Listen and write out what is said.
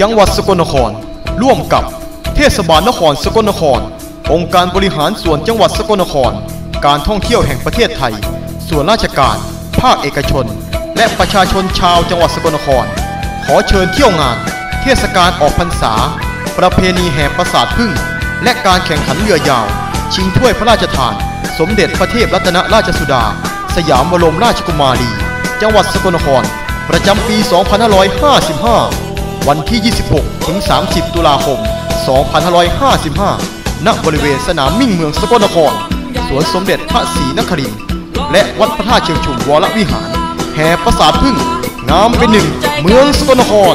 จังหวัดสกลนคร ร่วมกับเทศบาลนครสกลนคร องค์การบริหารส่วนจังหวัดสกลนคร การท่องเที่ยวแห่งประเทศไทย ส่วนราชการ ภาคเอกชน และประชาชนชาวจังหวัดสกลนคร ขอเชิญเที่ยวงาน เทศกาลออกพรรษา ประเพณีแห่ปราสาทพึ่ง และการแข่งขันเรือยาว ชิงถ้วยพระราชทาน สมเด็จพระเทพรัตนราชสุดา สยามบรมราชกุมารี จังหวัดสกลนคร ประจำปี 2555 วันที่ 26 ถึง 30 ตุลาคม 2555 ณ บริเวณสนามมิ่งเมืองสกลนคร สวนสมเด็จพระศรีนครินทร์และวัดพระธาตุเชิงชุมวรวิหาร แห่ประสาทพึ่งงามเป็นหนึ่งเมืองสกลนคร